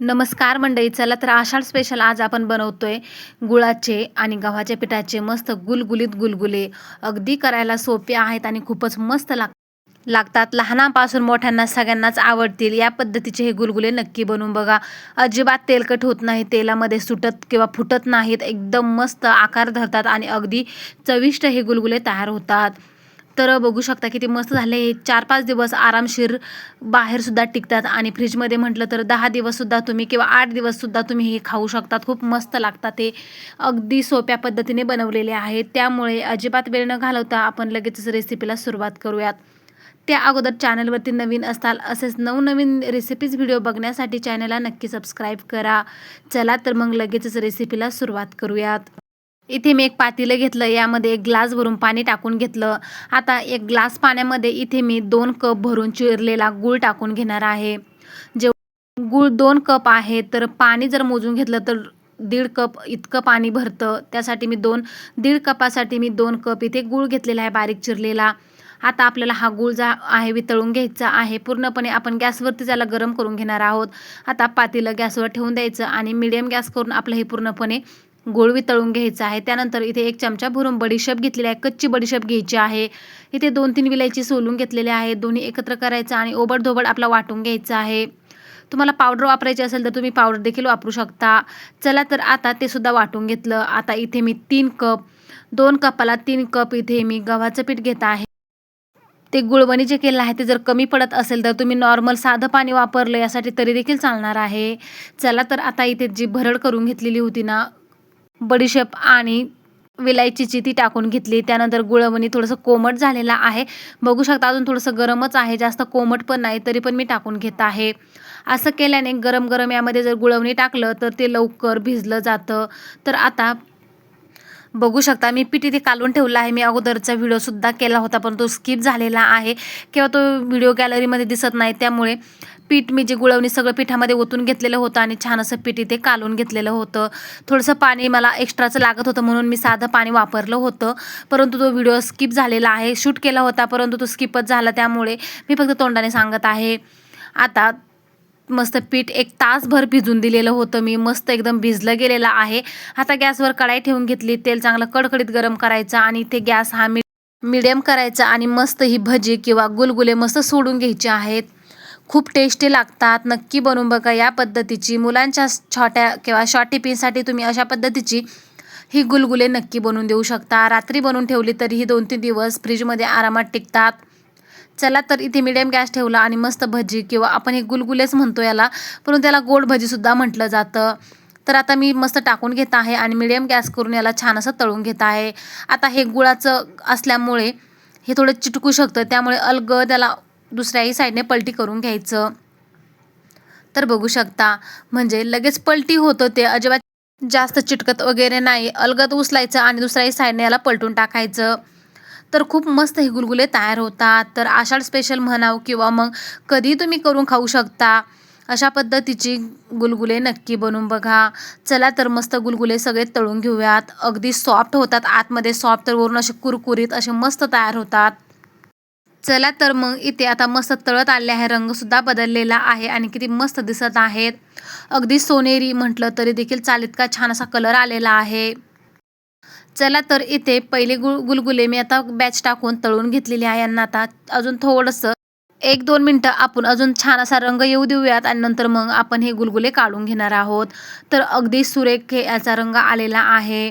नमस्कार मंडळी चला तर आषाढ स्पेशल आज आपण बनवतोय गुळाचे आणि गव्हाच्या पिठाचे मस्त गुलगुलीत गुलगुले. अगदी करायला सोपे आहेत आणि खूपच मस्त लाग लागतात. लहानापासून मोठ्यांना सगळ्यांनाच आवडतील. या पद्धतीचे हे गुलगुले नक्की बनवून बघा. अजिबात तेलकट होत नाही. तेलामध्ये सुटत किंवा फुटत नाहीत. एकदम मस्त आकार धरतात आणि अगदी चविष्ट हे गुलगुले तयार होतात. तर बघू शकता किती मस्त झाले. हे चार पाच दिवस आरामशीर बाहेरसुद्धा टिकतात आणि फ्रीजमध्ये म्हटलं तर दहा दिवससुद्धा तुम्ही किंवा आठ दिवससुद्धा तुम्ही हे खाऊ शकतात. खूप मस्त लागतात ते. अगदी सोप्या पद्धतीने बनवलेले आहेत. त्यामुळे अजिबात वेळ न घालवता आपण लगेचच रेसिपीला सुरुवात करूयात. त्या अगोदर चॅनलवरती नवीन असताल असेच नवनवीन रेसिपीज व्हिडिओ बघण्यासाठी चॅनलला नक्की सबस्क्राईब करा. चला तर मग लगेचच रेसिपीला सुरुवात करूयात. इथे मी एक पातेलं घेतलं यामध्ये एक ग्लास भरून पाणी टाकून घेतलं. आता एक ग्लास पाण्यामध्ये इथे मी दोन कप भरून चिरलेला गूळ टाकून घेणार आहे. जे गूळ दोन कप आहे तर पाणी जर मोजून घेतलं तर दीड कप इतकं पाणी भरतं. त्यासाठी मी दोन दीड कपासाठी मी दोन कप इथे गूळ घेतलेला आहे बारीक चिरलेला. आता आपल्याला हा गूळ जा आहे वितळून घ्यायचा आहे. पूर्णपणे आपण गॅसवरती त्याला गरम करून घेणार आहोत. आता पातेलं गॅसवर ठेवून द्यायचं आणि मिडियम गॅस करून आपलं हे पूर्णपणे गोळवी तळून घ्यायचा आहे. त्यानंतर इथे एक चमचा भरून बडीशेप घेतलेली आहे. कच्ची बडीशेप घ्यायची आहे. इथे दोन तीन विलायची सोलून घेतलेले आहे दोन्ही एकत्र करायचं आणि ओबडधोबड आपला वाटून घ्यायचं आहे. तुम्हाला पावडर वापरायची असेल तर तुम्ही पावडर देखील वापरू शकता. चला तर आता ते सुद्धा वाटून घेतलं. आता इथे मी तीन कप दोन कपाला तीन कप इथे मी गव्हाचं पीठ घेत आहे. ते गुळवणी जे केलं आहे ते जर कमी पडत असेल तर तुम्ही नॉर्मल साधं पाणी वापरलं यासाठी तरी देखील चालणार आहे. चला तर आता इथे जी भरड करून घेतलेली होती ना बडीशेप आणि विलायचीची ती टाकून घेतली. त्यानंतर गुळवणी थोडंसं कोमट झालेलं आहे. बघू शकता अजून थोडंसं गरमच आहे. जास्त कोमट पण नाही तरी पण मी टाकून घेत आहे. असं केल्याने गरम गरम यामध्ये जर गुळवणी टाकलं तर ते लवकर भिजलं जातं. तर आता बघू शकता. मी पीठ इथे कालून ठेवला आहे. मी अगोदरचा व्हिडिओसुद्धा केला होता पण तो स्किप झालेला आहे. किंवा तो व्हिडिओ गॅलरीमध्ये दिसत नाही. त्यामुळे पीठ मी जे गुळवणी सगळं पिठामध्ये ओतून घेतलेलं होतं आणि छान असं पीठ इथे कालून घेतलेलं होतं. थोडंसं पाणी मला एक्स्ट्राचं लागत होतं म्हणून मी साधं पाणी वापरलं होतं. परंतु तो व्हिडिओ स्किप झालेला आहे. शूट केला होता परंतु तो स्किपच झाला. त्यामुळे मी फक्त तोंडाने सांगत आहे. आता मस्त पीठ एक तासभर भिजून दिलेलं होतं मी. मस्त एकदम भिजलं गेलेलं आहे. आता गॅसवर कढाई ठेवून घेतली. तेल चांगलं कडकडीत गरम करायचं आणि ते गॅस हा मी मिडियम करायचा आणि मस्त ही भजी किंवा गुलगुले मस्त सोडून घ्यायचे आहेत. खूप टेस्टी लागतात. नक्की बनवून बघा या पद्धतीची. मुलांच्या छोट्या किंवा शॉर्ट टिफिनसाठी तुम्ही अशा पद्धतीची ही गुलगुले नक्की बनवून देऊ शकता. रात्री बनवून ठेवली तरी ही दोन तीन दिवस फ्रीजमध्ये आरामात टिकतात. चला तर इथे मिडियम गॅस ठेवला आणि मस्त भजी किंवा आपण हे गुलगुलेच म्हणतो याला परंतु त्याला गोड भजीसुद्धा म्हटलं जातं. तर आता मी मस्त टाकून घेत आहे आणि मिडियम गॅस करून याला छान असं तळून घेत आहे. आता हे गुळाचं असल्यामुळे हे थोडं चिटकू शकतं त्यामुळे अलग त्याला दुसऱ्याही साईडने पलटी करून घ्यायचं. तर बघू शकता म्हणजे लगेच पलटी होतं ते अजिबात जास्त चिटकत वगैरे नाही. अलगद उचलायचं आणि दुसऱ्याही साईडने याला पलटून टाकायचं. तर खूप मस्त हे गुलगुले तयार होतात. तर आषाढ स्पेशल म्हणाव किंवा मग कधी तुम्ही करून खाऊ शकता. अशा पद्धतीची गुलगुले नक्की बनवून बघा. चला तर मस्त गुलगुले सगळे तळून घेऊयात. अगदी सॉफ्ट होतात. आतमध्ये सॉफ्ट तर वरून असे कुरकुरीत असे मस्त तयार होतात. चला तर मग इथे आता मस्त तळत आले आहे. रंगसुद्धा बदललेला आहे आणि किती मस्त दिसत आहेत. अगदी सोनेरी म्हटलं तरी देखील चाल का छान असा कलर आलेला आहे. चला तर इथे पहिले गुळ गुलगुले मी आता बॅच टाकून तळून घेतलेले आहे. यांना आता अजून थोडंसं एक दोन मिनटं आपण अजून छान असा रंग येऊ देऊयात आणि नंतर मग आपण हे गुलगुले काढून घेणार आहोत. तर अगदी सुरेख याचा रंग आलेला आहे.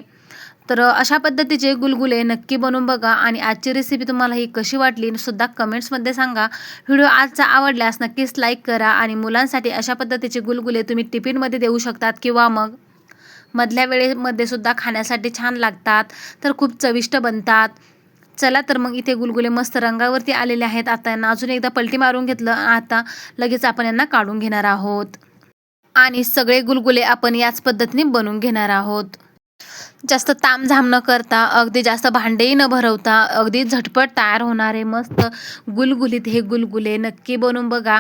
तर अशा पद्धतीचे गुलगुले नक्की बनवून बघा आणि आजची रेसिपी तुम्हाला ही कशी वाटली सुद्धा कमेंट्समध्ये सांगा. व्हिडिओ आजचा आवडल्यास नक्कीच लाईक करा आणि मुलांसाठी अशा पद्धतीचे गुलगुले तुम्ही टिफिनमध्ये देऊ शकतात किंवा मग मधल्या वेळेमध्ये सुद्धा खाण्यासाठी छान लागतात तर खूप चविष्ट बनतात. चला तर मग इथे गुलगुले मस्त रंगावरती आलेले आहेत. आता यांना अजून एकदा पलटी मारून घेतलं. आता लगेच आपण यांना काढून घेणार आहोत. आणि सगळे गुलगुले आपण याच पद्धतीने बनवून घेणार आहोत. जास्त तामझाम न करता अगदी जास्त भांडेही न भरवता अगदी झटपट तयार होणारे मस्त गुलगुलीत हे गुलगुले नक्की बनवून बघा.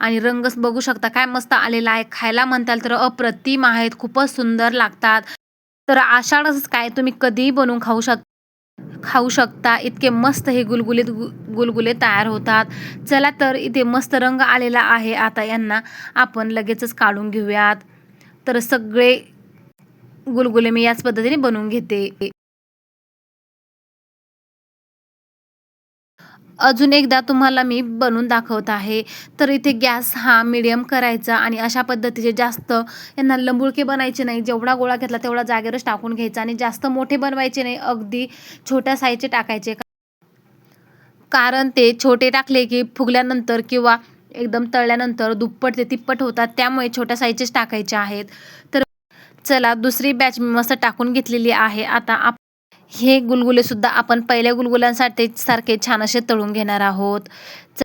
आणि रंग बघू शकता काय मस्त आलेला आहे. खायला म्हणताल तर अप्रतिम आहेत खूपच सुंदर लागतात. तर आषाढच काय तुम्ही कधीही बनवून खाऊ शक खाऊ शकता. इतके मस्त हे गुलगुलीत गु गुलगुले तयार होतात. चला तर इथे मस्त रंग आलेला आहे. आता यांना आपण लगेचच काढून घेऊयात. तर सगळे गुलगुले मी याच पद्धतीने बनवून घेते. अजून एकदा तुम्हाला मी बनवून दाखवत आहे. तर इथे गॅस हा मिडियम करायचा आणि अशा पद्धतीचे जास्त यांना लंबुळके बनायचे नाही. जेवढा गोळा घेतला तेवढा जागेवरच टाकून घ्यायचा आणि जास्त मोठे बनवायचे नाही. अगदी छोट्या साईजचे टाकायचे. कारण ते छोटे टाकले की फुगल्यानंतर किंवा एकदम तळल्यानंतर दुप्पट ते तिप्पट होतात. त्यामुळे छोट्या साईजचेच टाकायचे आहेत. तर चला दुसरी बॅच मी मस्त टाकून घेतलेली आहे. आता आप हे गुलगुलेसुद्धा आपण पहिल्या गुलगुल्यांसाठी सारखे छान असे तळून घेणार आहोत. च-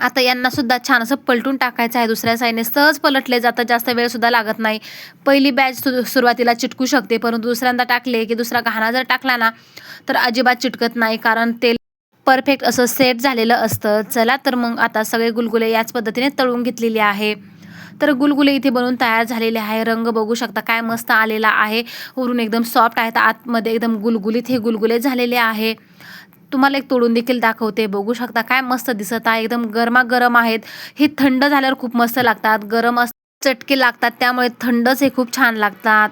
आता यांनासुद्धा छान असं पलटून टाकायचं आहे. दुसऱ्या साईडने सहज पलटले जातात. जास्त वेळसुद्धा लागत नाही. पहिली बॅच सु सुरुवातीला चिटकू शकते परंतु दुसऱ्यांदा टाकले की दुसरा घाणा जर टाकला ना तर अजिबात चिटकत नाही कारण तेल परफेक्ट असं सेट झालेलं असतं. चला तर मग आता सगळे गुलगुले याच पद्धतीने तळून घेतलेले आहे. तर गुलगुले इथे बनवून तयार झालेले आहे. रंग बघू शकता काय मस्त आलेला आहे. वरून एकदम सॉफ्ट आहे तर आतमध्ये एकदम गुलगुलीत हे गुलगुले झालेले आहे. तुम्हाला एक तोडून देखील दाखवते. बघू शकता काय मस्त दिसत आहे. एकदम गरमागरम आहेत. हे थंड झाल्यावर खूप मस्त लागतात. गरम चटके लागतात. त्यामुळे थंडच हे खूप छान लागतात.